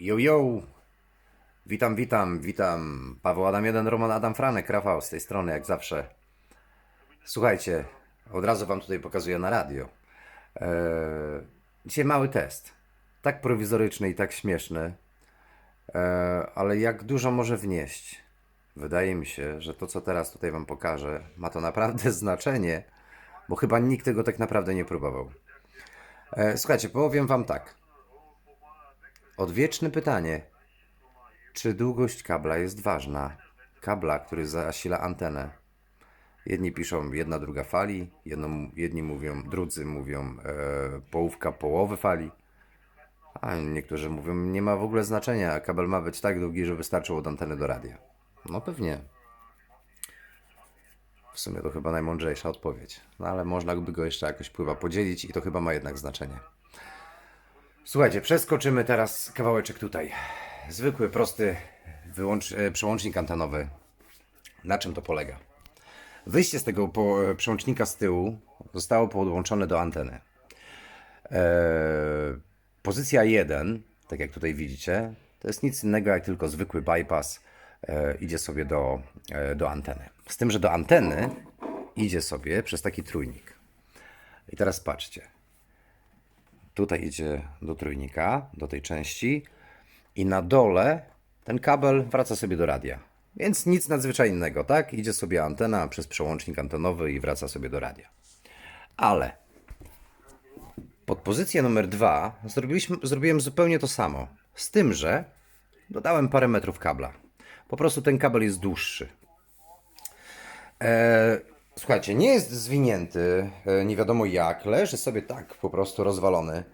Yo, yo! Witam, witam, witam. Paweł Adam 1, Roman Adam Franek, Rafał z tej strony, jak zawsze. Słuchajcie, od razu Wam tutaj pokazuję na radio. Eee, dzisiaj mały test. Tak prowizoryczny i tak śmieszny, eee, ale jak dużo może wnieść. Wydaje mi się, że to, co teraz tutaj Wam pokażę, ma to naprawdę znaczenie, bo chyba nikt tego tak naprawdę nie próbował. Eee, słuchajcie, powiem Wam tak. Odwieczne pytanie. Czy długość kabla jest ważna? Kabla, który zasila antenę. Jedni piszą jedna druga fali, jedno, jedni mówią, drudzy mówią e, połówka połowy fali, a niektórzy mówią, nie ma w ogóle znaczenia, kabel ma być tak długi, że wystarczył od anteny do radia. No pewnie. W sumie to chyba najmądrzejsza odpowiedź. No ale można by go jeszcze jakoś pływa podzielić i to chyba ma jednak znaczenie. Słuchajcie, przeskoczymy teraz kawałeczek tutaj. Zwykły, prosty wyłącz, e, przełącznik antenowy. Na czym to polega? Wyjście z tego po, e, przełącznika z tyłu zostało podłączone do anteny. E, pozycja 1, tak jak tutaj widzicie, to jest nic innego jak tylko zwykły bypass. E, idzie sobie do, e, do anteny. Z tym, że do anteny idzie sobie przez taki trójnik. I teraz patrzcie. Tutaj idzie do trójnika, do tej części i na dole ten kabel wraca sobie do radia. Więc nic nadzwyczajnego, tak? Idzie sobie antena przez przełącznik antenowy i wraca sobie do radia. Ale pod pozycję numer dwa zrobiłem zupełnie to samo. Z tym, że dodałem parę metrów kabla. Po prostu ten kabel jest dłuższy. E, słuchajcie, nie jest zwinięty, e, nie wiadomo jak, leży sobie tak po prostu rozwalony.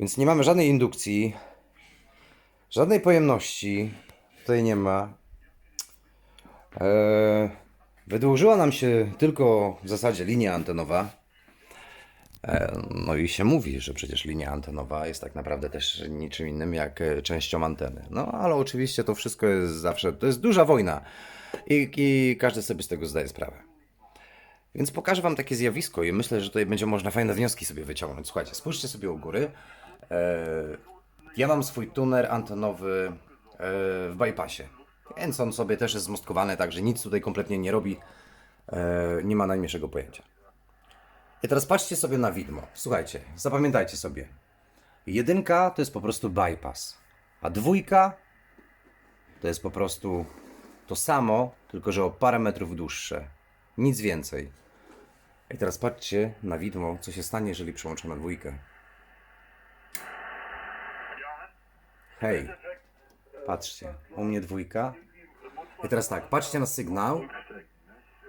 Więc nie mamy żadnej indukcji, żadnej pojemności. Tutaj nie ma. E, wydłużyła nam się tylko w zasadzie linia antenowa. E, no i się mówi, że przecież linia antenowa jest tak naprawdę też niczym innym jak częścią anteny. No ale oczywiście to wszystko jest zawsze, to jest duża wojna i, i każdy sobie z tego zdaje sprawę. Więc pokażę Wam takie zjawisko i myślę, że tutaj będzie można fajne wnioski sobie wyciągnąć. Słuchajcie, spójrzcie sobie u góry. E, ja mam swój tuner antenowy e, w bypassie, więc on sobie też jest zmostkowany, także nic tutaj kompletnie nie robi. E, nie ma najmniejszego pojęcia. I teraz patrzcie sobie na widmo. Słuchajcie, zapamiętajcie sobie. Jedynka to jest po prostu bypass, a dwójka to jest po prostu to samo, tylko że o parę metrów dłuższe. Nic więcej. I teraz patrzcie na widmo, co się stanie, jeżeli przełączę na dwójkę. Hej, patrzcie, u mnie dwójka. I teraz tak, patrzcie na sygnał,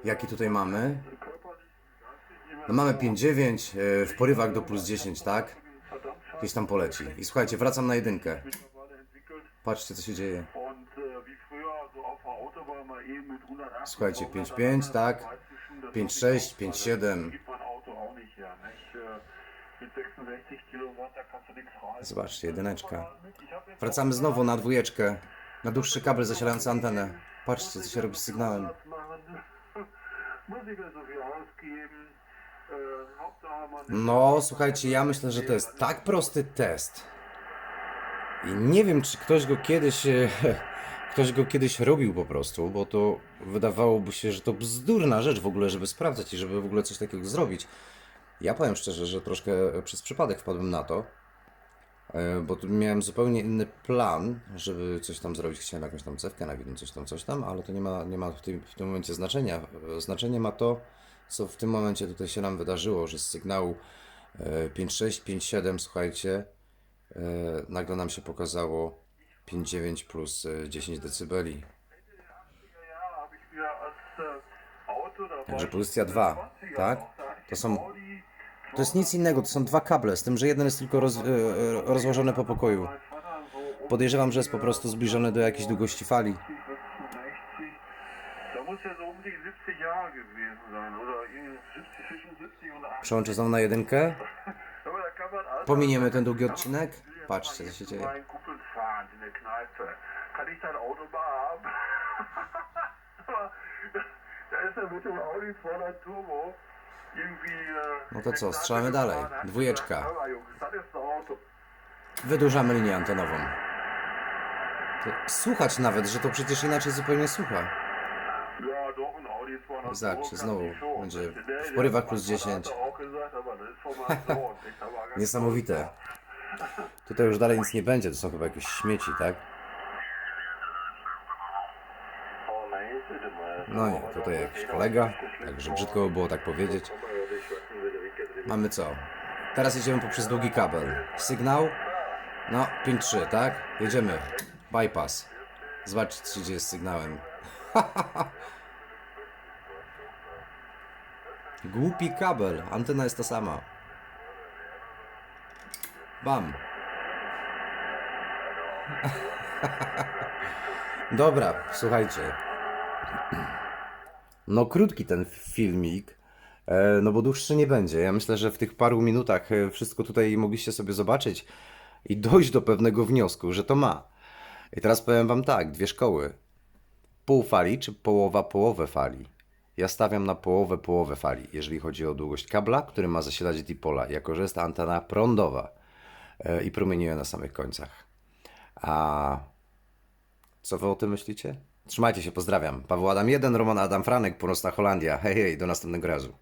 jaki tutaj mamy. No mamy 5,9 e, w porywach do plus 10, tak? Gdzieś tam poleci. I słuchajcie, wracam na jedynkę. Patrzcie, co się dzieje. Und wie früher, so auf der Autobahn mal eben mit 180 Słuchajcie, Kilometer 5,5, tak? Dreiviertel Stunde 5,6, 5,7. gibt man Auto auch nicht her, nicht? Äh, Mit 66 Kilowatt, da kannst du nichts reißen. Zobaczcie, jedyneczka. Wracamy znowu na dwójeczkę. Na dłuższy kabel zasilający antenę. Patrzcie, co się robi z sygnałem. No, słuchajcie, ja myślę, że to jest tak prosty test. I nie wiem, czy ktoś go kiedyś. E, Ktoś go kiedyś robił po prostu, bo to wydawałoby się, że to bzdurna rzecz w ogóle, żeby sprawdzać i żeby w ogóle coś takiego zrobić. Ja powiem szczerze, że troszkę przez przypadek wpadłem na to, e, bo miałem zupełnie inny plan, żeby coś tam zrobić. Chciałem jakąś tam cewkę na coś tam, coś tam, ale to nie ma, nie ma w, tym, w tym momencie znaczenia. E, Znaczenie ma to, co w tym momencie tutaj się nam wydarzyło, że z sygnału e, 5.6, 5.7, słuchajcie, e, nagle nam się pokazało 5.9 plus e, 10 decybeli. ja, habe ich mir als äh, Auto dabei. Także pozycja 2, tak? To są to jest nic innego, to są dwa kable, z tym, że jeden jest tylko roz, e, e, rozłożony po pokoju. Podejrzewam, że jest po prostu zbliżony do jakiejś długości fali. 66. Da muss ja so die 70 Jahre gewesen sein, oder irgendwie 70, zwischen 70 und 80. Przełączę znowu na jedynkę. Pominiemy ten długi odcinek. Patrzcie, co się dzieje. In der Kneipe. Kann ich dein Auto mal haben? Da ist er mit dem Audi 200 Turbo äh, No to co, strzelamy dalej. Dwójeczka. gesagt, "Hör mal, Jungs, das ist ein Auto. Wydłużamy linię antenową. To słuchać nawet, że to przecież inaczej zupełnie słucha. Ja, doch, ein Audi 200 Gesagt, kann znowu będzie w porywach plus Mann 10. hat auch gesagt, aber das ist von meinem Sohn. Ich habe gar Niesamowite. Tutaj już dalej nic nie będzie, to są chyba jakieś śmieci, tak? No nie, tutaj jakiś kolega, także brzydko by było tak powiedzieć. Mamy co? Teraz jedziemy poprzez długi kabel. Sygnał? No, 5-3, tak? Jedziemy. Bypass. Zobaczcie, dzieje z sygnałem. Głupi kabel. Antena jest ta sama. Bam. Dobra, słuchajcie. No krótki ten filmik, e, no bo dłuższy nie będzie. Ja myślę, że w tych paru minutach e, wszystko tutaj mogliście sobie zobaczyć i dojść do pewnego wniosku, że to ma. I teraz powiem wam tak, dwie szkoły. Pół fali czy połowa połowę fali? Ja stawiam na połowę połowę fali, jeżeli chodzi o długość kabla, który ma zasilać dipola, jako że jest antena prądowa i promieniuje na samych końcach. A co wy o tym myślicie? Trzymajcie się, pozdrawiam. Paweł Adam 1, Roman Adam Franek, Północna Holandia. Hej, hej, do następnego razu.